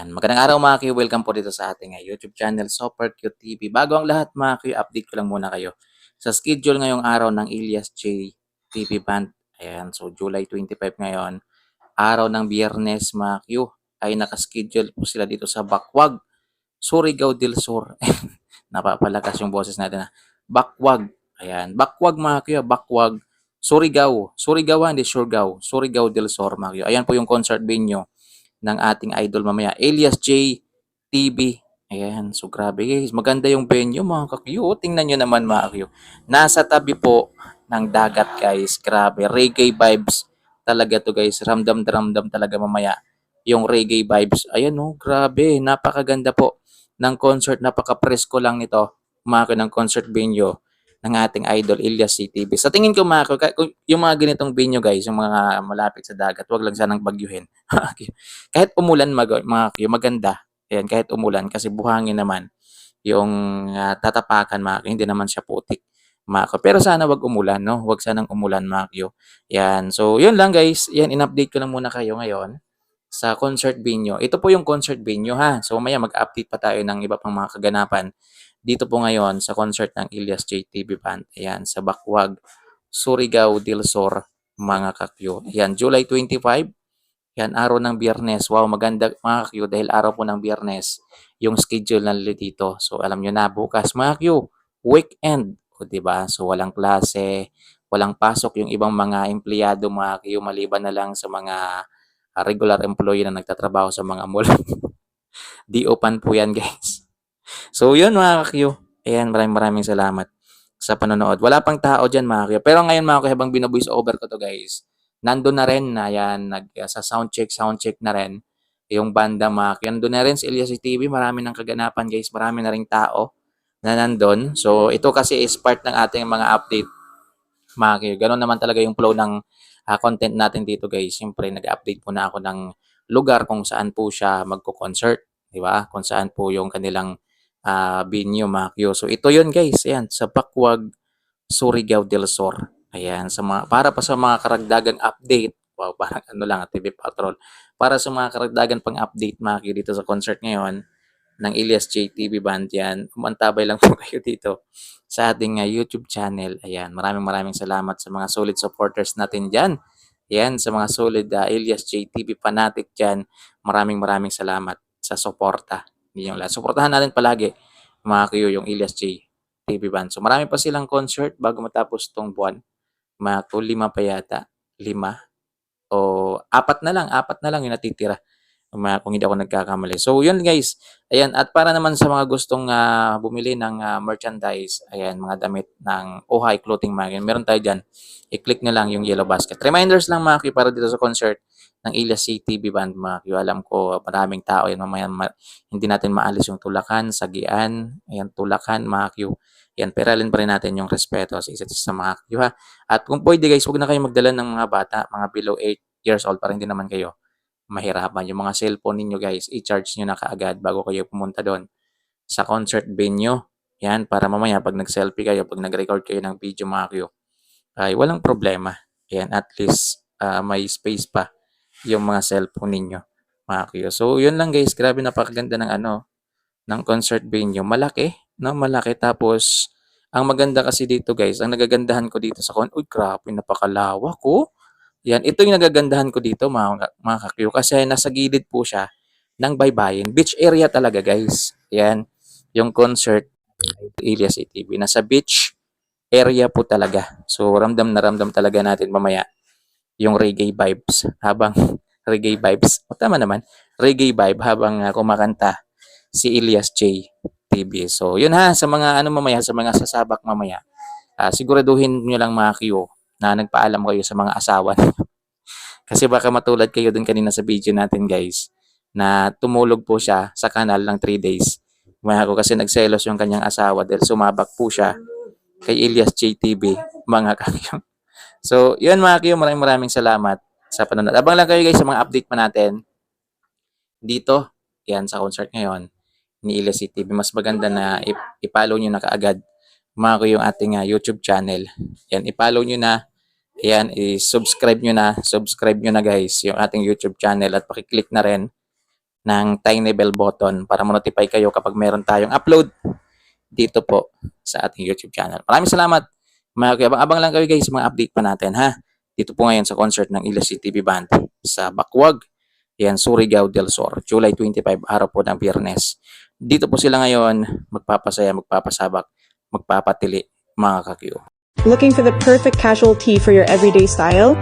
Ayan, magandang araw mga Q. Welcome po dito sa ating ah, YouTube channel, Super Cute TV. Bago ang lahat mga Q, update ko lang muna kayo. Sa schedule ngayong araw ng Ilyas J TV Band. Ayan, so July 25 ngayon. Araw ng biyernes mga Q ay nakaschedule po sila dito sa Bakwag, Surigao del Sur. Napapalakas yung boses natin na. Bakwag. Ayan, Bakwag mga Q, Bakwag. Surigao. Surigao, hindi Surigao. Surigao del Sur mga Q. Ayan po yung concert venue ng ating idol mamaya. Elias J. TV. Ayan, so grabe guys. Maganda yung venue mga kakyo. Tingnan nyo naman mga kakyo. Nasa tabi po ng dagat guys. Grabe. Reggae vibes talaga to guys. Ramdam ramdam talaga mamaya yung reggae vibes. Ayan oh, grabe. Napakaganda po ng concert. Napaka-presko lang nito mga kakyo, ng concert venue ng ating idol Elias CTV. Sa tingin ko mga yung mga ganitong venue guys, yung mga malapit sa dagat, wag lang sanang bagyuhin. kahit umulan mag mga kakyo, maganda. Ayan, kahit umulan kasi buhangin naman yung ah, tatapakan mga kakyo, hindi naman siya putik. Mga. Pero sana wag umulan, no? Wag sanang umulan mga kakyo. Yan. So, yun lang guys. Yan, in-update ko lang muna kayo ngayon sa concert venue. Ito po yung concert venue ha. So, mamaya mag-update pa tayo ng iba pang mga kaganapan dito po ngayon sa concert ng Ilyas JTV Band. Ayan, sa Bakwag, Surigao del Sur, mga kakyo. Ayan, July 25. Yan, araw ng biyernes. Wow, maganda mga kakyo dahil araw po ng biyernes yung schedule na nila dito. So, alam nyo na, bukas mga kakyo, weekend. O, diba? So, walang klase, walang pasok yung ibang mga empleyado mga kakyo maliban na lang sa mga regular employee na nagtatrabaho sa mga mall. Di open po yan, guys. So, yun mga kakyo. Ayan, maraming maraming salamat sa panonood. Wala pang tao dyan mga kakyo. Pero ngayon mga kakyo, habang binubuis over ko to guys, nandun na rin na yan, nag, uh, sa sound check, sound check na rin yung banda mga kakyo. Nandun na rin sa Elias TV, marami ng kaganapan guys, marami na rin tao na nandun. So, ito kasi is part ng ating mga update kakyo. Ganon naman talaga yung flow ng ah, content natin dito guys. Siyempre, nag-update po na ako ng lugar kung saan po siya magko-concert. Di ba? Kung saan po yung kanilang ah, venue mga kakyo. So, ito yun guys. Ayan, sa Bakwag, Surigao del Sur. Ayan, sa mga, para pa sa mga karagdagang update. Wow, parang ano lang, TV Patrol. Para sa mga karagdagan pang update kakyo dito sa concert ngayon ng Elias J TV Band yan. Umantabay lang po kayo dito sa ating ah, YouTube channel. Ayan, maraming maraming salamat sa mga solid supporters natin dyan. Ayan, sa mga solid ah, Elias J TV fanatic dyan. Maraming maraming salamat sa suporta. Hindi yung lahat. Suportahan natin palagi mga kayo yung Elias J TV Band. So marami pa silang concert bago matapos tong buwan. Mga lima pa yata. Lima. O apat na lang. Apat na lang yung natitira. Kung hindi ako nagkakamali. So yun guys. Ayan. At para naman sa mga gustong ah, bumili ng ah, merchandise. Ayan. Mga damit ng Ohay Clothing Magazine. Meron tayo dyan. I-click nyo lang yung yellow basket. Reminders lang mga kayo para dito sa concert ng Elias CTV Band mga kayo. Alam ko maraming tao yan mamaya ma- hindi natin maalis yung tulakan, sagian, ayan tulakan mga kayo. Yan, peralin pa rin natin yung respeto sa isa't isa mga kayo ha. At kung pwede guys, huwag na kayo magdala ng mga bata, mga below 8 years old para hindi naman kayo mahirapan. Yung mga cellphone ninyo guys, i-charge nyo na kaagad bago kayo pumunta doon sa concert venue. Yan, para mamaya pag nag-selfie kayo, pag nag-record kayo ng video mga kayo, ay walang problema. Yan, at least ah, may space pa yung mga cellphone ninyo mga kayo. So, yun lang guys. Grabe napakaganda ng ano, ng concert venue. Malaki, no? Malaki. Tapos, ang maganda kasi dito guys, ang nagagandahan ko dito sa con, uy, grabe, napakalawak ko. Yan, ito yung nagagandahan ko dito mga, mga kakyo. Kasi nasa gilid po siya ng baybayin. Beach area talaga guys. Yan, yung concert, Elias ATV. Nasa beach area po talaga. So, ramdam na ramdam talaga natin mamaya yung reggae vibes habang reggae vibes. O tama naman, reggae vibe habang ah, kumakanta si Elias J. TV. So, yun ha, sa mga ano mamaya, sa mga sasabak mamaya, ah, siguraduhin nyo lang mga Q na nagpaalam kayo sa mga asawa ninyo. Kasi baka matulad kayo dun kanina sa video natin guys, na tumulog po siya sa kanal ng 3 days. Mga ko kasi nagselos yung kanyang asawa dahil sumabak po siya kay Elias JTV, mga kakyo. So, yun mga kakyo, maraming maraming salamat sa panonood. Abang lang kayo guys sa mga update pa natin dito, yan sa concert ngayon ni Elias TV. Mas maganda na ip- i-follow nyo na kaagad mga ko yung ating ah, YouTube channel. Yan, i-follow nyo na. Yan, i-subscribe nyo na. Subscribe nyo na guys yung ating YouTube channel at pakiclick na rin ng tiny bell button para ma-notify kayo kapag meron tayong upload dito po sa ating YouTube channel. Maraming salamat. Mga abang-abang lang kayo guys mga update pa natin ha. Dito po ngayon sa concert ng Ilas TV Band sa Bakwag, yan, Surigao del Sur, July 25, araw po ng Biyernes. Dito po sila ngayon magpapasaya, magpapasabak, magpapatili mga kakyo. Looking for the perfect casual tee for your everyday style?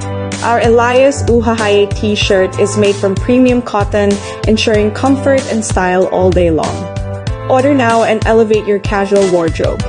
Our Elias Uhahaye t-shirt is made from premium cotton, ensuring comfort and style all day long. Order now and elevate your casual wardrobe.